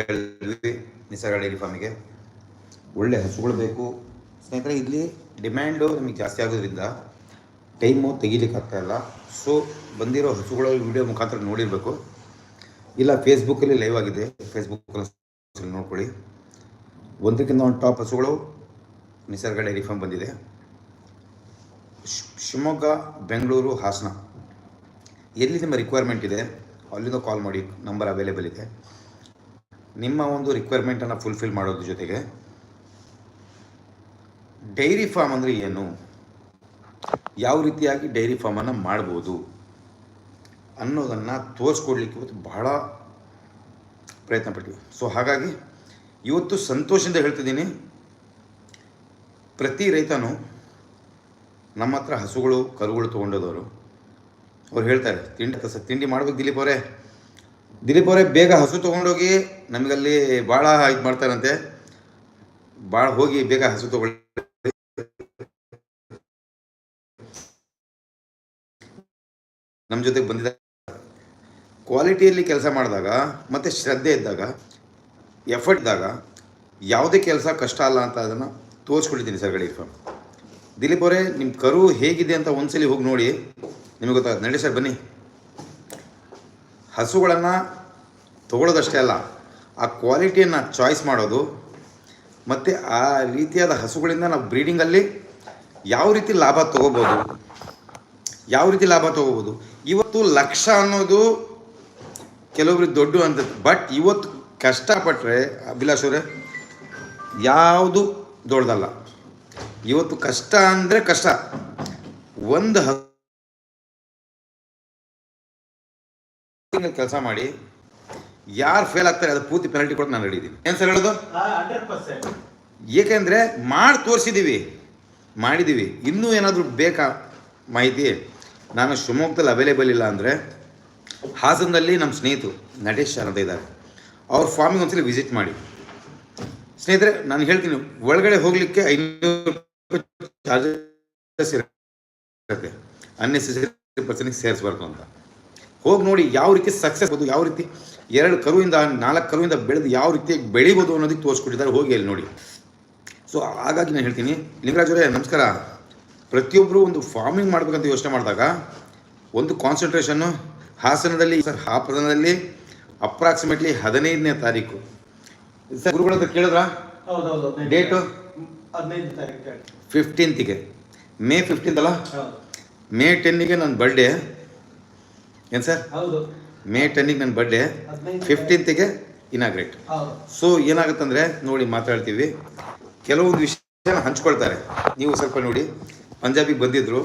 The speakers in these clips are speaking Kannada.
ಹೇಳಿದ್ವಿ ನಿಸರ್ಗ ಡೈರಿ ಫಾರ್ಮಿಗೆ. ಒಳ್ಳೆ ಹಸುಗಳು ಬೇಕು. ಸ್ನೇಹಿತರೆ, ಇಲ್ಲಿ ಡಿಮ್ಯಾಂಡು ನಮಗೆ ಜಾಸ್ತಿ ಆಗೋದ್ರಿಂದ ಟೈಮು ತೆಗಿಲಿಕ್ಕೆ ಆಗ್ತಾ ಇಲ್ಲ. ಸೊ, ಬಂದಿರೋ ಹಸುಗಳ ವಿಡಿಯೋ ಮುಖಾಂತರ ನೋಡಿರಬೇಕು. ಇಲ್ಲ, ಫೇಸ್ಬುಕ್ಕಲ್ಲಿ ಲೈವ್ ಆಗಿದೆ. ಫೇಸ್ಬುಕ್ಕಲ್ಲಿ ನೋಡ್ಕೊಳ್ಳಿ. ಒಂದಕ್ಕಿಂತ ಒಂದು ಟಾಪ್ ಹಸುಗಳು ನಿಸರ್ಗ ಡೈರಿ ಫಾರ್ಮ್ ಬಂದಿದೆ. ಶಿವಮೊಗ್ಗ, ಬೆಂಗಳೂರು, ಹಾಸನ. ಎಲ್ಲಿ ನಿಮ್ಮ ರಿಕ್ವೈರ್ಮೆಂಟ್ ಇದೆ, ಅಲ್ಲಿಂದ ಕಾಲ್ ಮಾಡಿ, ನಂಬರ್ ಅವೈಲೇಬಲ್ ಇದೆ. ನಿಮ್ಮ ಒಂದು ರಿಕ್ವೈರ್ಮೆಂಟನ್ನು ಫುಲ್ಫಿಲ್ ಮಾಡೋದ್ರ ಜೊತೆಗೆ ಡೈರಿ ಫಾರ್ಮ್ ಅಂದರೆ ಏನು? ಯಾವ ರೀತಿಯಾಗಿ ಡೈರಿ ಫಾರ್ಮನ್ನು ಮಾಡ್ಬೋದು? ಅನ್ನೋದನ್ನು ತೋರಿಸ್ಕೊಡ್ಲಿಕ್ಕೆ ಇವತ್ತು ಬಹಳ ಪ್ರಯತ್ನ ಪಟ್ಟಿವಿ ಸೊ ಹಾಗಾಗಿ ಇವತ್ತು ಸಂತೋಷದಿಂದ ಹೇಳ್ತಿದ್ದೀನಿ. ಪ್ರತಿ ರೈತನು ನಮ್ಮ ಹತ್ರ ಹಸುಗಳು, ಕರುಗಳು ತೊಗೊಂಡೋದವರು. ಅವ್ರು ಹೇಳ್ತಾರೆ, ತಿಂಡಿ ತಿಂಡಿ ಮಾಡ್ಬೇಕು ದಿಲೀಪ್ ಅವರೇ. ದಿಲೀಪ್ ಅವರೇ, ಬೇಗ ಹಸು ತೊಗೊಂಡೋಗಿ ನಮಗಲ್ಲಿ ಭಾಳ ಇದು ಮಾಡ್ತಾರಂತೆ. ಭಾಳ ಹೋಗಿ ಬೇಗ ಹಸು ತಗೊಳ್ಳಿ. ನಮ್ಮ ಜೊತೆಗೆ ಬಂದಿದ್ದ ಕ್ವಾಲಿಟಿಯಲ್ಲಿ ಕೆಲಸ ಮಾಡಿದಾಗ, ಮತ್ತು ಶ್ರದ್ಧೆ ಇದ್ದಾಗ, ಎಫರ್ಟ್ ಇದ್ದಾಗ, ಯಾವುದೇ ಕೆಲಸ ಕಷ್ಟ ಅಲ್ಲ ಅಂತ ಅದನ್ನು ತೋರಿಸ್ಕೊಳ್ತೀನಿ ಸರ್ ಗಡಿ ದಿಲೀಪ್ ಅವರೇ ನಿಮ್ಮ ಕರು ಹೇಗಿದೆ ಅಂತ ಒಂದ್ಸಲಿ ಹೋಗಿ ನೋಡಿ. ನಿಮಗೆ ಗೊತ್ತಾಗುತ್ತೆ. ನಡಿ ಸರ್, ಬನ್ನಿ. ಹಸುಗಳನ್ನು ತಗೊಳ್ಳೋದಷ್ಟೇ ಅಲ್ಲ, ಆ ಕ್ವಾಲಿಟಿಯನ್ನು ಚಾಯ್ಸ್ ಮಾಡೋದು ಮತ್ತು ಆ ರೀತಿಯಾದ ಹಸುಗಳಿಂದ ನಾವು ಬ್ರೀಡಿಂಗಲ್ಲಿ ಯಾವ ರೀತಿ ಲಾಭ ತೊಗೋಬೋದು, ಯಾವ ರೀತಿ ಲಾಭ ತೊಗೋಬೋದು, ಇವತ್ತು ಲಕ್ಷ ಅನ್ನೋದು ಕೆಲವೊಬ್ರಿಗೆ ದೊಡ್ಡ ಅಂತ ಬಟ್ ಇವತ್ತು ಕಷ್ಟಪಟ್ಟರೆ ಅಭಿಲಾಷ್ ಅವರೇ, ಯಾವುದು ದೊಡ್ಡದಲ್ಲ. ಇವತ್ತು ಕಷ್ಟ ಅಂದರೆ ಕಷ್ಟ. ಒಂದು ಕೆಲಸ ಮಾಡಿ ಯಾರು ಫೇಲ್ ಆಗ್ತಾರೆ ಅದು ಪೂರ್ತಿ ಪೆನಾಲ್ಟಿ ಕೊಟ್ಟು ನಾನು ನಡೀತೀನಿ ಏನು ಸರ್ ಹೇಳೋದು? ಏಕೆಂದರೆ ಮಾಡಿ ತೋರಿಸಿದ್ದೀವಿ ಮಾಡಿದ್ದೀವಿ ಇನ್ನೂ ಏನಾದರೂ ಬೇಕಾ ಮಾಹಿತಿ? ನಾನು ಶಿವಮೊಗ್ಗದಲ್ಲಿ ಅವೈಲೇಬಲ್ ಇಲ್ಲ ಅಂದರೆ ಹಾಸನದಲ್ಲಿ ನಮ್ಮ ಸ್ನೇಹಿತರು ನಟೇಶ್ ಸರ್ ಅಂತ ಇದ್ದಾರೆ. ಅವ್ರ ಫಾರ್ಮಿಗೆ ಒಂದ್ಸಲಿ ವಿಸಿಟ್ ಮಾಡಿ. ಸ್ನೇಹಿತರೆ ನಾನು ಹೇಳ್ತೀನಿ ಒಳಗಡೆ ಹೋಗಲಿಕ್ಕೆ ಐನೂರು ಚಾರ್ಜಸ್ ಇರುತ್ತೆ. ಅನ್ನೆಸೆಸರಿ ಪರ್ಸನಿಗೆ ಸೇರಿಸ್ಬಾರ್ದು ಅಂತ. ಹೋಗಿ ನೋಡಿ ಯಾವ ರೀತಿ ಸಕ್ಸಸ್ ಬೋದು ಯಾವ ರೀತಿ ಎರಡು ಕರುವಿಂದ ನಾಲ್ಕು ಕರುವಿಂದ ಬೆಳೆದು ಯಾವ ರೀತಿ ಬೆಳಿಬೋದು ಅನ್ನೋದಕ್ಕೆ ತೋರಿಸ್ಕೊಟ್ಟಿದ್ದಾರೆ ಹೋಗಿ ಅಲ್ಲಿ ನೋಡಿ. ಸೊ ಹಾಗಾಗಿ ನಾನು ಹೇಳ್ತೀನಿ ಲಿಂಗರಾಜವರೇ ನಮಸ್ಕಾರ. ಪ್ರತಿಯೊಬ್ಬರು ಒಂದು ಫಾರ್ಮಿಂಗ್ ಮಾಡಬೇಕಂತ ಯೋಚನೆ ಮಾಡಿದಾಗ ಒಂದು ಕಾನ್ಸಂಟ್ರೇಷನ್ನು ಹಾಸನದಲ್ಲಿ ಸರ್ ಹಾಸನದಲ್ಲಿ ಅಪ್ರಾಕ್ಸಿಮೇಟ್ಲಿ ಹದಿನೈದನೇ ತಾರೀಕು. ಸರ್ ಗುರುಗಳ ಹತ್ರ ಕೇಳಿದ್ರಾ? ಡೇಟು ಫಿಫ್ಟೀನ್ತಿಗೆ ಮೇ ಫಿಫ್ಟೀನ್ತ್ ಅಲ್ಲ? ಮೇ ಟೆನ್ನಿಗೆ ನನ್ನ ಬರ್ಡೇ ಏನು ಸರ್? ಹೌದು. ಮೇ ಟೆನ್ನಿಗೆ ನನ್ನ ಬರ್ಡೆ ಫಿಫ್ಟೀನ್ತಿಗೆ ಇನಾಗ್ರೇಟ್ ಸೊ ಏನಾಗುತ್ತಂದ್ರೆ ನೋಡಿ ಮಾತಾಡ್ತೀವಿ. ಕೆಲವೊಂದು ವಿಷಯ ಹಂಚ್ಕೊಳ್ತಾರೆ. ನೀವು ಸ್ವಲ್ಪ ನೋಡಿ. ಪಂಜಾಬಿಗೆ ಬಂದಿದ್ರು.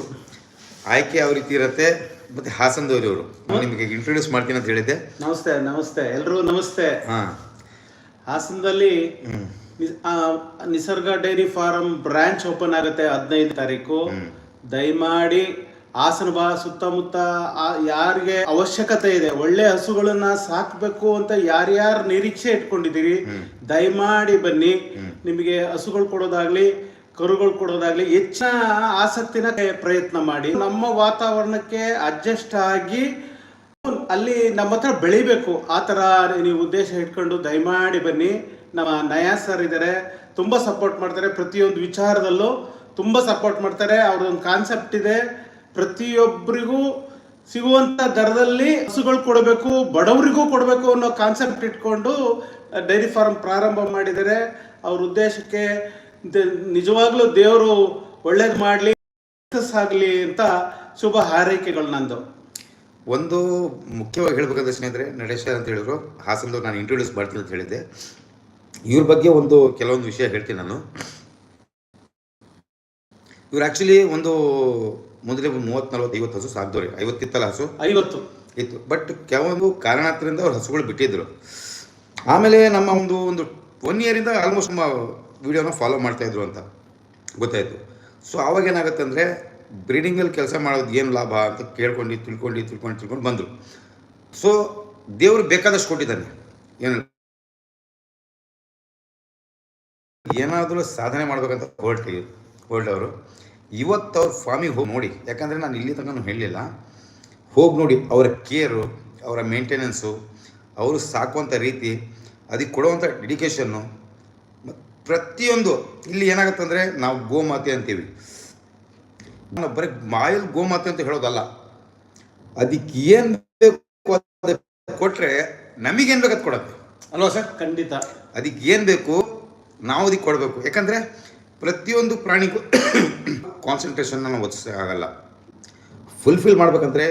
ಆಯ್ಕೆ ಯಾವ ರೀತಿ ಇರುತ್ತೆ? ಮತ್ತೆ ಹಾಸನ್ ದೋರಿ ನಾನು ನಿಮಗೆ ಇಂಟ್ರೊಡ್ಯೂಸ್ ಮಾಡ್ತೀನಿ ಅಂತ ಹೇಳಿದ್ದೆ. ನಮಸ್ತೆ ನಮಸ್ತೆ. ಎಲ್ಲರೂ ನಮಸ್ತೆ. ಹಾಂ. ಹಾಸನದಲ್ಲಿ ಆ, Nisarga dairy farm branch open ಆಗುತ್ತೆ ಹದಿನೈದು ತಾರೀಕು. ದಯಮಾಡಿ ಹಾಸನ ಬಾ ಸುತ್ತಮುತ್ತ ಯಾರಿಗೆ ಅವಶ್ಯಕತೆ ಇದೆ ಒಳ್ಳೆ ಹಸುಗಳನ್ನ ಸಾಕ್ಬೇಕು ಅಂತ ಯಾರ್ಯಾರು ನಿರೀಕ್ಷೆ ಇಟ್ಕೊಂಡಿದ್ದೀರಿ ದಯಮಾಡಿ ಬನ್ನಿ. ನಿಮಗೆ ಹಸುಗಳು ಕೊಡೋದಾಗ್ಲಿ ಕರುಗಳು ಕೊಡೋದಾಗ್ಲಿ ಹೆಚ್ಚಿನ ಆಸಕ್ತಿನ ಪ್ರಯತ್ನ ಮಾಡಿ. ನಮ್ಮ ವಾತಾವರಣಕ್ಕೆ ಅಡ್ಜಸ್ಟ್ ಆಗಿ ಅಲ್ಲಿ ನಮ್ಮ ಹತ್ರ ಬೆಳಿಬೇಕು. ಆ ಥರ ನೀವು ಉದ್ದೇಶ ಇಟ್ಕೊಂಡು ದಯಮಾಡಿ ಬನ್ನಿ. ನಮ್ಮ ನಯಾ ಸರ್ ಇದ್ದಾರೆ ತುಂಬಾ ಸಪೋರ್ಟ್ ಮಾಡ್ತಾರೆ. ಪ್ರತಿಯೊಂದು ವಿಚಾರದಲ್ಲೂ ತುಂಬಾ ಸಪೋರ್ಟ್ ಮಾಡ್ತಾರೆ. ಅವ್ರದ್ದೊಂದು ಕಾನ್ಸೆಪ್ಟ್ ಇದೆ. ಪ್ರತಿಯೊಬ್ಬರಿಗೂ ಸಿಗುವಂಥ ದರದಲ್ಲಿ ಹಸುಗಳು ಕೊಡಬೇಕು, ಬಡವರಿಗೂ ಕೊಡಬೇಕು ಅನ್ನೋ ಕಾನ್ಸೆಪ್ಟ್ ಇಟ್ಕೊಂಡು ಡೈರಿ ಫಾರ್ಮ್ ಪ್ರಾರಂಭ ಮಾಡಿದರೆ ಅವ್ರ ಉದ್ದೇಶಕ್ಕೆ ನಿಜವಾಗ್ಲೂ ದೇವರು ಒಳ್ಳೇದು ಮಾಡಲಿ ಆಗಲಿ ಅಂತ ಶುಭ ಹಾರೈಕೆಗಳು ನಂದು. ಒಂದು ಮುಖ್ಯವಾಗಿ ಹೇಳ್ಬೇಕಂದ್ರೆ ಸ್ನೇಹಿತರೆ ನಡೇಶ್ ಅಂತ ಹೇಳಿದ್ರು. ಹಾಸನದವ್ರು ನಾನು ಇಂಟ್ರೊಡ್ಯೂಸ್ ಮಾಡ್ತೀನಿ ಅಂತ ಹೇಳಿದ್ದೆ. ಇವ್ರ ಬಗ್ಗೆ ಒಂದು ಕೆಲವೊಂದು ವಿಷಯ ಹೇಳ್ತೀನಿ ನಾನು. ಇವ್ರು ಆ್ಯಕ್ಚುಲಿ ಒಂದು ಮೊದಲೇ ಮೂವತ್ ಮೂವತ್ತು ನಲ್ವತ್ತು ಐವತ್ತು ಹಸು ಸಾಕ್ದವ್ರಿ ಐವತ್ತಿತ್ತಲ್ಲ ಹಸು? ಐವತ್ತು. ಇತ್ತು. ಬಟ್ ಕೆಲವೊಂದು ಕಾರಣಾಂತರದಿಂದ ಅವ್ರು ಹಸುಗಳು ಬಿಟ್ಟಿದ್ರು. ಆಮೇಲೆ ನಮ್ಮ ಒಂದು ಒಂದು ಒನ್ ಇಯರಿಂದ ಆಲ್ಮೋಸ್ಟ್ ನಮ್ಮ ವಿಡಿಯೋನ ಫಾಲೋ ಮಾಡ್ತಾಯಿದ್ರು ಅಂತ ಗೊತ್ತಾಯಿತು. ಸೊ ಆವಾಗ ಏನಾಗುತ್ತೆ ಅಂದರೆ ಬ್ರೀಡಿಂಗಲ್ಲಿ ಕೆಲಸ ಮಾಡೋದು ಏನು ಲಾಭ ಅಂತ ಕೇಳ್ಕೊಂಡು ತಿಳ್ಕೊಂಡು ತಿಳ್ಕೊಂಡು ತಿಳ್ಕೊಂಡು ಬಂದರು. ಸೊ ದೇವ್ರು ಬೇಕಾದಷ್ಟು ಕೊಟ್ಟಿದ್ದಾನೆ. ಏನು ಏನಾದರೂ ಸಾಧನೆ ಮಾಡ್ಬೇಕಂತ ಹೊರಟಿ ಹೊರಟವರು ಇವತ್ತು ಅವ್ರ ಫಾರ್ಮಿಗೆ ಹೋಗಿ ನೋಡಿ ಯಾಕಂದರೆ ನಾನು ಇಲ್ಲಿ ತನಕ ಹೇಳಲಿಲ್ಲ. ಹೋಗಿ ನೋಡಿ ಅವರ ಕೇರು ಅವರ ಮೇಂಟೆನೆನ್ಸು ಅವರು ಸಾಕುವಂಥ ರೀತಿ ಅದಕ್ಕೆ ಕೊಡುವಂಥ ಡೆಡಿಕೇಶನ್ನು ಪ್ರತಿಯೊಂದು ಇಲ್ಲಿ ಏನಾಗುತ್ತೆ ಅಂದರೆ ನಾವು ಗೋಮಾತೆ ಅಂತೀವಿ. ನಾವು ಬರೀ ಮಾಯಲ್ ಗೋಮಾತೆ ಅಂತ ಹೇಳೋದಲ್ಲ ಅದಕ್ಕೆ ಏನು ಬೇಕು ಕೊಟ್ಟರೆ ನಮಗೇನು ಬೇಕು ಅದು ಕೊಡುತ್ತೆ. ಅಲ್ವಾ ಸರ್? ಖಂಡಿತ. ಅದಕ್ಕೆ ಏನು ಬೇಕು ನಾವು ಅದಕ್ಕೆ ಕೊಡಬೇಕು. ಯಾಕಂದರೆ ಪ್ರತಿಯೊಂದು ಪ್ರಾಣಿಗೂ ಕಾನ್ಸಂಟ್ರೇಷನ್ನ ನಾವು ಒದಿಸೋಕ್ಕಾಗಲ್ಲ ಫುಲ್ಫಿಲ್ ಮಾಡಬೇಕಂದ್ರೆ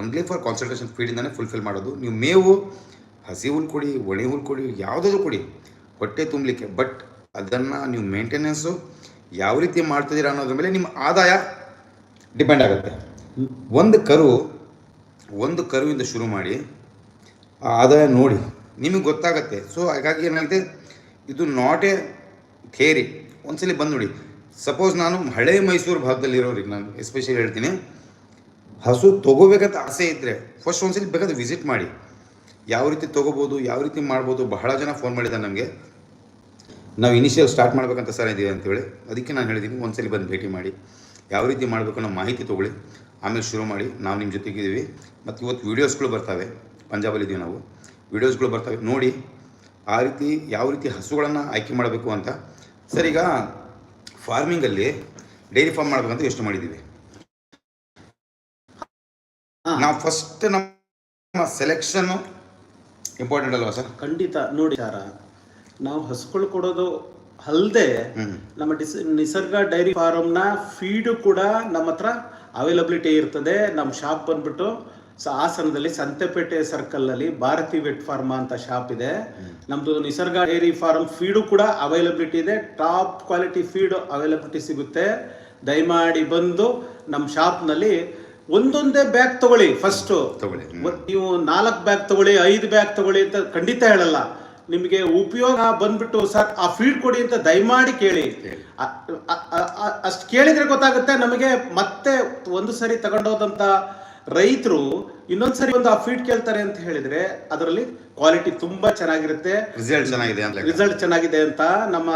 ಒನ್ಲಿ ಫಾರ್ ಕಾನ್ಸಂಟ್ರೇಷನ್ ಫೀಡಿಂದನೇ ಫುಲ್ಫಿಲ್ ಮಾಡೋದು. ನೀವು ಮೇವು ಹಸಿ ಹುಲ್ ಕೊಡಿ ಒಣೆ ಹುಲ್ ಕೊಡಿ, ಯಾವುದಾದ್ರೂ ಕೊಡಿ, ಹೊಟ್ಟೆ ತುಂಬಲಿಕ್ಕೆ. ಬಟ್ ಅದನ್ನು ನೀವು ಮೇಂಟೆನೆನ್ಸು ಯಾವ ರೀತಿ ಮಾಡ್ತಿದ್ದೀರಾ ಅನ್ನೋದ್ರ ಮೇಲೆ ನಿಮ್ಮ ಆದಾಯ ಡಿಪೆಂಡ್ ಆಗುತ್ತೆ. ಒಂದು ಕರು, ಒಂದು ಕರುವಿಂದ ಶುರು ಮಾಡಿ, ಆ ಆದಾಯ ನೋಡಿ. ನಿಮಗೆ ಗೊತ್ತಾಗತ್ತೆ. ಸೊ ಹಾಗಾಗಿ ಏನಾಗುತ್ತೆ ಇದು ನಾಟ್ ಎ ಥೇರಿ ಒಂದ್ಸಲಿ ಬಂದು ನೋಡಿ ಸಪೋಸ್ ನಾನು ಹಳೆ ಮೈಸೂರು ಭಾಗದಲ್ಲಿರೋರಿಗೆ ನಾನು ಎಸ್ಪೆಷಲಿ ಹೇಳ್ತೀನಿ. ಹಸು ತೊಗೋಬೇಕಂತ ಆಸೆ ಇದ್ದರೆ ಫಸ್ಟ್ ಒಂದ್ಸಲಿ ಬೇಕಾದ್ರೆ ವಿಸಿಟ್ ಮಾಡಿ. ಯಾವ ರೀತಿ ತೊಗೋಬೋದು, ಯಾವ ರೀತಿ ಮಾಡ್ಬೋದು ಬಹಳ ಜನ ಫೋನ್ ಮಾಡಿದ್ದಾರೆ ನಮಗೆ. ನಾವು ಇನಿಷಿಯಲ್ ಸ್ಟಾರ್ಟ್ ಮಾಡ್ಬೇಕಂತ ಸರ್ ಇದೀವಿ ಅಂತೇಳಿ. ಅದಕ್ಕೆ ನಾನು ಹೇಳಿದ್ದೀನಿ ಒಂದ್ಸಲಿ ಬಂದು ಭೇಟಿ ಮಾಡಿ. ಯಾವ ರೀತಿ ಮಾಡಬೇಕು ಅನ್ನೋ ಮಾಹಿತಿ ತೊಗೊಳ್ಳಿ. ಆಮೇಲೆ ಶುರು ಮಾಡಿ. ನಾವು ನಿಮ್ಮ ಜೊತೆಗಿದ್ದೀವಿ ಮತ್ತು ಇವತ್ತು ವೀಡಿಯೋಸ್ಗಳು ಬರ್ತವೆ. ಪಂಜಾಬಲ್ಲಿದ್ದೀವಿ ನಾವು. ವೀಡಿಯೋಸ್ಗಳು ಬರ್ತವೆ. ನೋಡಿ, ಆ ರೀತಿ ಯಾವ ರೀತಿ ಹಸುಗಳನ್ನು ಆಯ್ಕೆ ಮಾಡಬೇಕು ಅಂತ. ಸರ್ ಈಗ ಫಾರ್ಮಿಂಗಲ್ಲಿ ಡೈರಿ ಫಾರ್ಮ್ ಮಾಡಬೇಕಂತ ಯೋಚನೆ ಮಾಡಿದ್ದೀವಿ. ನಾವು ಫಸ್ಟ್ ನಮ್ಮ ಸೆಲೆಕ್ಷನ್ನು ಇಂಪಾರ್ಟೆಂಟ್ ಅಲ್ವಾ ಸರ್? ಖಂಡಿತ. ನೋಡಿ ಸರ ನಾವು ಹಸುಗಳು ಕೊಡೋದು ಅಲ್ಲದೆ ನಮ್ಮ ಡಿಸ್ ನಿಸರ್ಗ ಡೈರಿ ಫಾರಮ್ನ ಫೀಡು ಕೂಡ ನಮ್ಮ ಹತ್ರ ಅವೈಲಬಿಲಿಟಿ ಇರ್ತದೆ. ನಮ್ಮ ಶಾಪ್ ಬಂದ್ಬಿಟ್ಟು ಹಾಸನದಲ್ಲಿ ಸಂತೆಪೇಟೆ ಸರ್ಕಲ್ನಲ್ಲಿ ಭಾರತಿ ವೆಟ್ ಫಾರ್ಮಾ ಅಂತ ಶಾಪ್ ಇದೆ. ನಮ್ಮದು ನಿಸರ್ಗ ಡೈರಿ ಫಾರ್ಮ್ ಫೀಡು ಕೂಡ ಅವೈಲಬಿಲಿಟಿ ಇದೆ. ಟಾಪ್ ಕ್ವಾಲಿಟಿ ಫೀಡ್ ಅವೈಲಬಿಲಿಟಿ ಸಿಗುತ್ತೆ. ದಯಮಾಡಿ ಬಂದು ನಮ್ಮ ಶಾಪ್ನಲ್ಲಿ ಒಂದೊಂದೇ ಬ್ಯಾಗ್ ತಗೊಳ್ಳಿ ಫಸ್ಟು. ನೀವು ನಾಲ್ಕು ಬ್ಯಾಗ್ ತಗೊಳ್ಳಿ ಐದು ಬ್ಯಾಗ್ ತಗೊಳ್ಳಿ ಅಂತ ಖಂಡಿತ ಹೇಳಲ್ಲ. ನಿಮಗೆ ಉಪಯೋಗ ಬಂದ್ಬಿಟ್ಟು ಸರ್ ಆ ಫೀಡ್ ಕೊಡಿ ಅಂತ ದಯಮಾಡಿ ಕೇಳಿ. ಅಷ್ಟು ಕೇಳಿದ್ರೆ ಗೊತ್ತಾಗುತ್ತೆ. ನಮಗೆ ಮತ್ತೆ ಒಂದು ಸರಿ ತಗೊಂಡೋದಂತ ರೈತರು ಇನ್ನೊಂದ್ ಸರಿ ಒಂದು ಆ ಫೀಡ್ ಕೇಳ್ತಾರೆ ಅಂತ ಹೇಳಿದ್ರೆ ಅದರಲ್ಲಿ ಕ್ವಾಲಿಟಿ ತುಂಬಾ ಚೆನ್ನಾಗಿರುತ್ತೆ. ರಿಸಲ್ಟ್ ಚೆನ್ನಾಗಿದೆ ಅಂತ ರಿಸಲ್ಟ್ ಚೆನ್ನಾಗಿದೆ ಅಂತ ನಮ್ಮ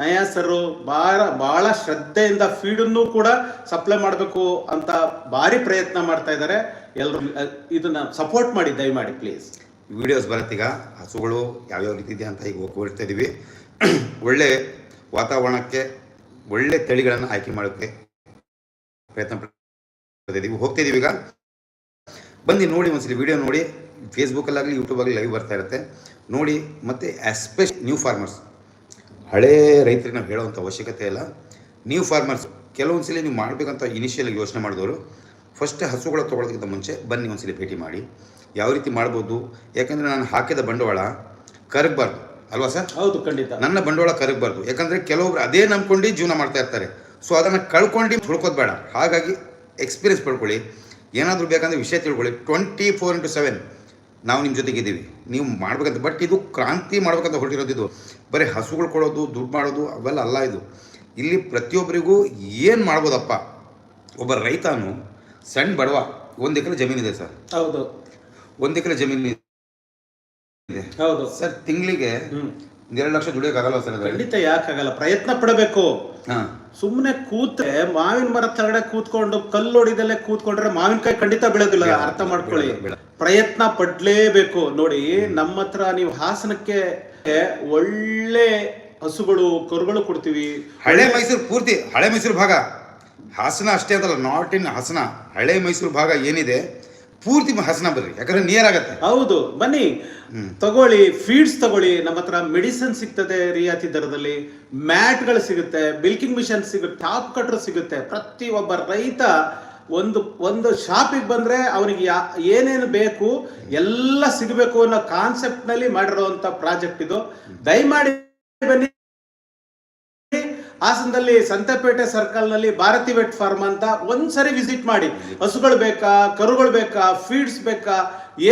ನಯಾ ಸರ್ ಬಹಳ ಬಹಳ ಶ್ರದ್ಧೆಯಿಂದ ಫೀಡನ್ನು ಕೂಡ ಸಪ್ಲೈ ಮಾಡಬೇಕು ಅಂತ ಭಾರಿ ಪ್ರಯತ್ನ ಮಾಡ್ತಾ ಇದ್ದಾರೆ. ಎಲ್ಲರೂ ಇದನ್ನ ಸಪೋರ್ಟ್ ಮಾಡಿ ದಯಮಾಡಿ ಪ್ಲೀಸ್ ವಿಡಿಯೋಸ್ ಬರುತ್ತೀಗ ಹಸುಗಳು ಯಾವ್ಯಾವ ರೀತಿ ಇದೆ ಅಂತ ಈಗ ಹೋಗ್ತಾ ಇದ್ದೀವಿ ಒಳ್ಳೆ ವಾತಾವರಣಕ್ಕೆ ಒಳ್ಳೆ ತಳಿಗಳನ್ನು ಆಯ್ಕೆ ಮಾಡೋಕ್ಕೆ ಪ್ರಯತ್ನ ಹೋಗ್ತಾ ಹೋಗ್ತಿದ್ದೀವಿ ಈಗ. ಬನ್ನಿ ನೋಡಿ ಒಂದ್ಸಲಿ ವಿಡಿಯೋ ನೋಡಿ. ಫೇಸ್ಬುಕ್ಕಲ್ಲಾಗಲಿ ಯೂಟ್ಯೂಬಲ್ಲಿ ಲೈವ್ ಬರ್ತಾ ಇರುತ್ತೆ. ನೋಡಿ ಮತ್ತು ಎಸ್ಪೆಷ್ ನ್ಯೂ ಫಾರ್ಮರ್ಸ್ ಹಳೇ ರೈತರಿಗೆ ನಾವು ಹೇಳೋವಂಥ ಅವಶ್ಯಕತೆ ಇಲ್ಲ. ನ್ಯೂ ಫಾರ್ಮರ್ಸ್ ಕೆಲವೊಂದು ಸಲ ನೀವು ಮಾಡಬೇಕಂತ ಇನಿಷಿಯಲ್ ಯೋಚನೆ ಮಾಡಿದವರು ಫಸ್ಟ್ ಹಸುಗಳ ತೊಗೊಳೋದಕ್ಕಿಂತ ಮುಂಚೆ ಬನ್ನಿ ಒಂದ್ಸಲಿ ಭೇಟಿ ಮಾಡಿ. ಯಾವ ರೀತಿ ಮಾಡ್ಬೋದು? ಯಾಕಂದರೆ ನಾನು ಹಾಕಿದ ಬಂಡವಾಳ ಕರಗಬಾರ್ದು ಅಲ್ವಾ ಸರ್? ಹೌದು ಖಂಡಿತ. ನನ್ನ ಬಂಡವಾಳ ಕರಗಬಾರ್ದು ಯಾಕಂದರೆ ಕೆಲವೊಬ್ರು ಅದೇ ನಂಬ್ಕೊಂಡು ಜೀವನ ಮಾಡ್ತಾ ಇರ್ತಾರೆ. ಸೊ ಅದನ್ನು ಕಳ್ಕೊಂಡು ಹುಡ್ಕೋದು ಬೇಡ. ಹಾಗಾಗಿ ಎಕ್ಸ್ಪೀರಿಯನ್ಸ್ ಪಡ್ಕೊಳ್ಳಿ. ಏನಾದರೂ ಬೇಕಂದರೆ ವಿಷಯ ತಿಳ್ಕೊಳ್ಳಿ. ಟ್ವೆಂಟಿ ಫೋರ್ ಇಂಟು ಸೆವೆನ್ ನಾವು ನಿಮ್ಮ ಜೊತೆಗಿದ್ದೀವಿ. ನೀವು ಮಾಡ್ಬೇಕಂತ ಬಟ್ ಇದು ಕ್ರಾಂತಿ ಮಾಡ್ಬೇಕಂತ ಹೊರಟಿರೋದು ಇದು. ಬರೀ ಹಸುಗಳು ಕೊಡೋದು ದುಡ್ಡು ಮಾಡೋದು ಅವೆಲ್ಲ ಅಲ್ಲ ಇದು. ಇಲ್ಲಿ ಪ್ರತಿಯೊಬ್ಬರಿಗೂ ಏನು ಮಾಡ್ಬೋದಪ್ಪ? ಒಬ್ಬ ರೈತನು ಸಣ್ಣ ಬಡವ ಒಂದು ಎಕರೆ ಜಮೀನಿದೆ ಸರ್. ಹೌದು. ಒಂದು ಎಕರೆ ಜಮೀನು ಇದೆ. ಹೌದು. ಸರ್ ತಿಂಗಳಿಗೆ ಎರಡು ಲಕ್ಷ ದುಡಿಯೋಕ್ಕಾಗಲ್ಲ ಸರ್ ಖಂಡಿತ ಯಾಕಾಗಲ್ಲ. ಪ್ರಯತ್ನ ಪಡಬೇಕು. ಹಾಂ. ಸುಮ್ಮನೆ ಕೂತ್ರೆ ಮಾವಿನ ಮರ ತಗಡೆ ಕೂತ್ಕೊಂಡು ಕಲ್ಲು ಹೊಡಿದಲ್ಲೇ ಕೂತ್ಕೊಂಡ್ರೆ ಮಾವಿನಕಾಯಿ ಖಂಡಿತ ಬೆಳೆಯೋಲ್ಲ, ಅರ್ಥ ಮಾಡ್ಕೊಳ್ಳಿ. ಪ್ರಯತ್ನ ಪಡ್ಲೇಬೇಕು. ನೋಡಿ ನಮ್ಮ ಹತ್ರ ನೀವು ಹಾಸನಕ್ಕೆ ಒಳ್ಳೆ ಹಸುಗಳು ಕರುಗಳು ಕೊಡ್ತೀವಿ. ಹಳೆ ಮೈಸೂರು ಪೂರ್ತಿ ಹಳೆ ಮೈಸೂರು ಭಾಗ. ಹಾಸನ ಅಷ್ಟೇ ಅದಲ್ಲ ನಾಟ್ ಇನ್ ಹಾಸನ. ಹಳೆ ಮೈಸೂರು ಭಾಗ ಏನಿದೆ? ಪೂರ್ತಿ ಹಸನ ಬರ್ರಿ ಯಾಕಂದ್ರೆ ನಿಯರ್ ಆಗತ್ತೆ. ಹೌದು. ಬನ್ನಿ. ತಗೊಳ್ಳಿ ಫೀಡ್ಸ್ ತಗೊಳ್ಳಿ. ನಮ್ಮ ಹತ್ರ ಮೆಡಿಸಿನ್ ಸಿಗ್ತದೆ ರಿಯಾತಿ ದರದಲ್ಲಿ. ಮ್ಯಾಟ್ಗಳು ಸಿಗುತ್ತೆ ಬಿಲ್ಕಿಂಗ್ ಮಿಷನ್ ಸಿಗುತ್ತೆ ಟಾಪ್ ಕಟ್ರ್ ಸಿಗುತ್ತೆ. ಪ್ರತಿ ಒಬ್ಬ ರೈತ ಒಂದು ಒಂದು ಶಾಪಿಗೆ ಬಂದ್ರೆ ಅವನಿಗೆ ಯಾ ಏನೇನು ಬೇಕು ಎಲ್ಲ ಸಿಗಬೇಕು ಅನ್ನೋ ಕಾನ್ಸೆಪ್ಟ್ನಲ್ಲಿ ಮಾಡಿರುವಂತ ಪ್ರಾಜೆಕ್ಟ್ ಇದು. ದಯಮಾಡಿ ಬನ್ನಿ. ಹಾಸನದಲ್ಲಿ ಸಂತೆಪೇಟೆ ಸರ್ಕಲ್ನಲ್ಲಿ ಭಾರತಿ ವೆಟ್ ಫಾರ್ಮ್ ಅಂತ ಒಂದ್ಸರಿ ವಿಸಿಟ್ ಮಾಡಿ. ಹಸುಗಳು ಬೇಕಾ ಕರುಗಳು ಬೇಕಾ ಫೀಡ್ಸ್ ಬೇಕಾ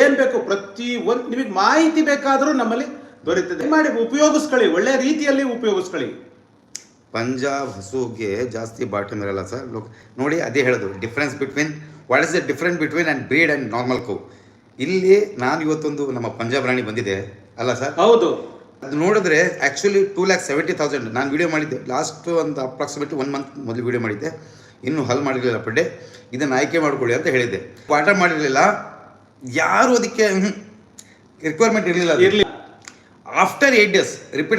ಏನ್ ಬೇಕು ಪ್ರತಿ ಒಂದ್ ನಿಮಗೆ ಮಾಹಿತಿ ಬೇಕಾದರೂ ನಮ್ಮಲ್ಲಿ ದೊರೆಯುತ್ತದೆ. ಮಾಡಿ ಉಪಯೋಗಿಸ್ಕೊಳ್ಳಿ ಒಳ್ಳೆ ರೀತಿಯಲ್ಲಿ ಉಪಯೋಗಿಸ್ಕೊಳ್ಳಿ. ಪಂಜಾಬ್ ಹಸುಗೆ ಜಾಸ್ತಿ ಬಾಟಮ್ ಇರಲ್ಲ ಸರ್. ಲೋಕ್ ನೋಡಿ ಅದೇ ಹೇಳೋದು. Difference between what is the difference between and breed and normal cow ಇಲ್ಲಿ ನಾನು ಇವತ್ತೊಂದು ನಮ್ಮ ಪಂಜಾಬ್ ರಾಣಿ ಬಂದಿದೆ. ಅಲ್ಲ ಸರ್? ಹೌದು. ಅದು ನೋಡಿದ್ರೆ actually two lakh seventy thousand ನಾನು ವಿಡಿಯೋ ಮಾಡಿದ್ದೆ. ಲಾಸ್ಟ್ ಒಂದು ಅಪ್ರಾಕ್ಸಿಮೇಟ್ಲಿ ಒನ್ ಮಂತ್ ಮೊದಲು ವಿಡಿಯೋ ಮಾಡಿದ್ದೆ. ಇನ್ನೂ ಹಲ್ ಮಾಡಿರಲಿಲ್ಲ ಪರ್ ಡೇ ಇದನ್ನು ಆಯ್ಕೆ ಮಾಡಿಕೊಳ್ಳಿ ಅಂತ ಹೇಳಿದ್ದೆ. ಪಾಠ ಮಾಡಿರಲಿಲ್ಲ. ಯಾರು ಅದಕ್ಕೆ ರಿಕ್ವೈರ್ಮೆಂಟ್ ಇರಲಿಲ್ಲ ಇರಲಿಲ್ಲ ಆಫ್ಟರ್ ಏಟ್ ಡೇಸ್ ರಿಪೀಟ್